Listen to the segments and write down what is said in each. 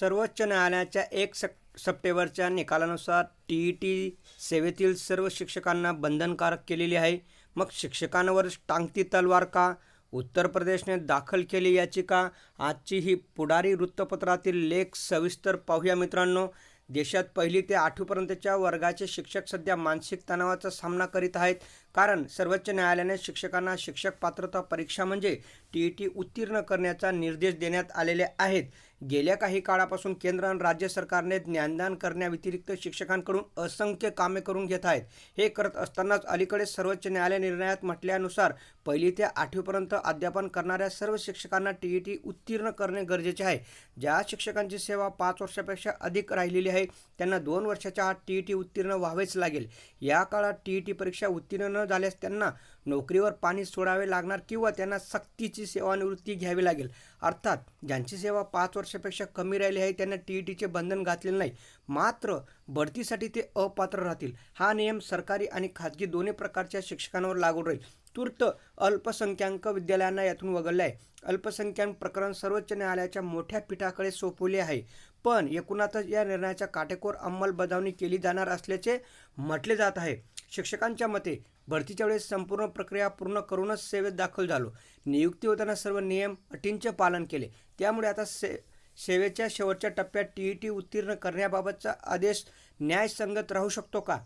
सर्वोच्च न्यायालयाच्या एक सप सप्टेंबरच्या निकालानुसार टी ई टी सेवेतील सर्व शिक्षकांना बंधनकारक केलेली आहे. मग शिक्षकांवर टांगती तलवार का? उत्तर प्रदेशने दाखल केली याचिका. आजची ही पुढारी वृत्तपत्रातील लेख सविस्तर पाहूया मित्रांनो. देशात पहिली ते आठवीपर्यंतच्या वर्गाचे शिक्षक सध्या मानसिक तणावाचा सामना करीत आहेत. कारण सर्वोच्च न्यायालयाने शिक्षकांना शिक्षक पात्रता परीक्षा म्हणजे टी ई टी उत्तीर्ण करण्याचा निर्देश देण्यात आलेले आहेत. गेल्या काही काळापासून केंद्र आणि राज्य सरकारने ज्ञानदान करण्याव्यतिरिक्त शिक्षकांकडून असंख्य कामे करून घेत आहेत. हे करत असतानाच अलीकडे सर्वोच्च न्यायालय निर्णयात म्हटल्यानुसार पहिली ते आठवीपर्यंत अध्यापन करणाऱ्या सर्व शिक्षकांना टी ई टी उत्तीर्ण करणे गरजेचे आहे. ज्या शिक्षकांची सेवा पाच वर्षापेक्षा अधिक राहिलेली आहे त्यांना दोन वर्षाच्या आत टी ई टी उत्तीर्ण व्हावेच लागेल. या काळात टी ई टी परीक्षा उत्तीर्ण न झाल्यास त्यांना नोकरीवर पाणी सोडावे लागणार किंवा त्यांना सक्तीची सेवानिवृत्ती घ्यावी लागेल. अर्थात ज्यांची सेवा पाच वर्ष वर्षापेक्षा कमी राहिले आहे. त्यांना टी ई टीचे बंधन घातलेले नाही. मात्र बढतीसाठी ते अपात्र राहतील. हा नियम सरकारी आणि खाजगी दोन्ही प्रकारच्या शिक्षकांवर लागू राहील. तूर्त अल्पसंख्याक विद्यालयांना यातून वगळले आहे. अल्पसंख्याक प्रकरण सर्वोच्च न्यायालयाच्या मोठ्या पीठाकडे सोपवले आहे. पण एकूणातच या निर्णयाच्या काटेकोर अंमलबजावणी केली जाणार असल्याचे म्हटले जात आहे. शिक्षकांच्या मते भरतीच्या वेळेस संपूर्ण प्रक्रिया पूर्ण करूनच सेवेत दाखल झालो. नियुक्ती होताना सर्व नियम अटींचे पालन केले. त्यामुळे आता से सेवेच्या शेवटच्या टप्प्यात टी ई टी उत्तीर्ण करण्याबाबतचा आदेश न्यायसंगत राहू शकतो का?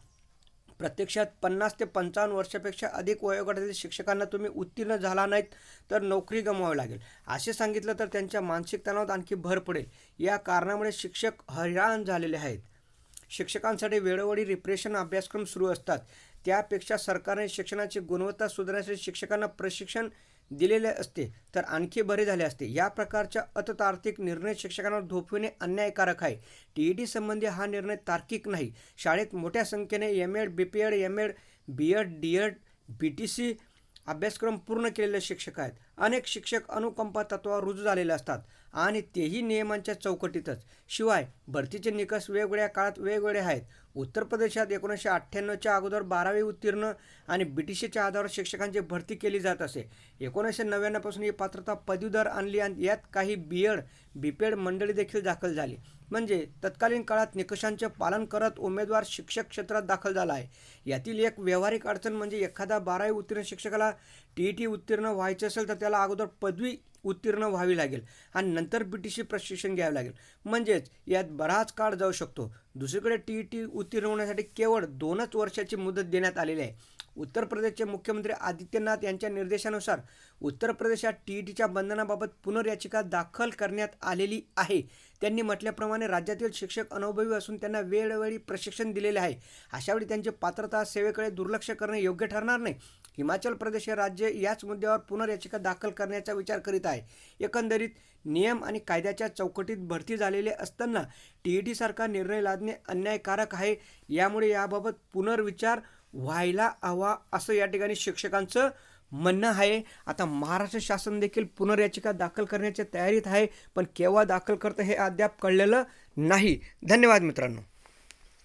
प्रत्यक्षात पन्नास ते पंचावन्न वर्षापेक्षा अधिक वयोगटातील शिक्षकांना तुम्ही उत्तीर्ण झाला नाहीत तर नोकरी गमवावी लागेल. असे सांगितलं तर त्यांच्या मानसिक तणावात आणखी भर पडेल. या कारणामुळे शिक्षक हैराण झालेले आहेत. शिक्षकांसाठी वेळोवेळी रिप्रेशन अभ्यासक्रम सुरू असतात. त्यापेक्षा सरकारने शिक्षणाची गुणवत्ता सुधारण्यासाठी शिक्षकांना प्रशिक्षण दिलेले असते तर आणखी बरे झाले असते. या प्रकारच्या अततार्किक निर्णय शिक्षकांवर धोपविणे अन्यायकारक आहे. टी ई टी संबंधी हा निर्णय तार्किक नाही. शाळेत मोठ्या संख्येने M Ed B P Ed M Ed B Ed D Ed B T C अभ्यासक्रम पूर्ण केलेले शिक्षक आहेत. अनेक शिक्षक अनुकंपा तत्वावर रुजू झालेले असतात आणि तेही नियमांच्या चौकटीतच. शिवाय भरतीचे निकष वेगवेगळ्या काळात वेगवेगळे आहेत. उत्तर प्रदेशात एकोणीसशे अठ्ठ्याण्णवच्या अगोदर बारावी उत्तीर्ण आणि ब्रिटिशच्या आधारावर शिक्षकांची भरती केली जात असे. एकोणीसशे नव्याण्णवपासून ही पात्रता पदवीधर आणली आणि यात काही B Ed B P Ed मंडळी देखील दाखल झाली. म्हणजे तत्कालीन काळात निकषांचे पालन करत उमेदवार शिक्षक क्षेत्रात दाखल झाला आहे यातील एक व्यावहारिक अडचण म्हणजे एखादा बारावी उत्तीर्ण शिक्षकाला टी ई टी उत्तीर्ण व्हायचे असेल तर त्याला अगोदर पदवी उत्तीर्ण व्हावी लागेल आणि नंतर बी टी सी प्रशिक्षण घ्यावे लागेल. म्हणजेच यात बराच काळ जाऊ शकतो. दुसरीकडे टी ई टी उत्तीर्ण होण्यासाठी केवळ दोनच वर्षाची मुदत देण्यात आलेली आहे. उत्तर प्रदेशचे मुख्यमंत्री आदित्यनाथ यांच्या निर्देशानुसार उत्तर प्रदेशात टी ई टीच्या बंधनाबाबत पुनर्याचिका दाखल करण्यात आलेली आहे. त्यांनी म्हटल्याप्रमाणे राज्यातील शिक्षक अनुभवी असून त्यांना वेळोवेळी प्रशिक्षण दिलेले आहे. अशावेळी त्यांची पात्रता सेवेकडे दुर्लक्ष करणे योग्य ठरणार नाही. हिमाचल प्रदेश हे राज्य याच मुद्द्यावर पुनर्याचिका दाखल करण्याचा विचार करीत आहे. एकंदरीत नियम आणि कायद्याच्या चौकटीत भरती झालेले असताना टी ई टीसारखा निर्णय लादणे अन्यायकारक आहे. यामुळे याबाबत पुनर्विचार व्हायला हवा असं या ठिकाणी शिक्षकांचं म्हणणं आहे आता महाराष्ट्र शासन देखील पुनर्याचिका दाखल करण्याच्या तयारीत आहे पण केव्हा दाखल करतं हे अद्याप कळलेलं नाही. धन्यवाद मित्रांनो.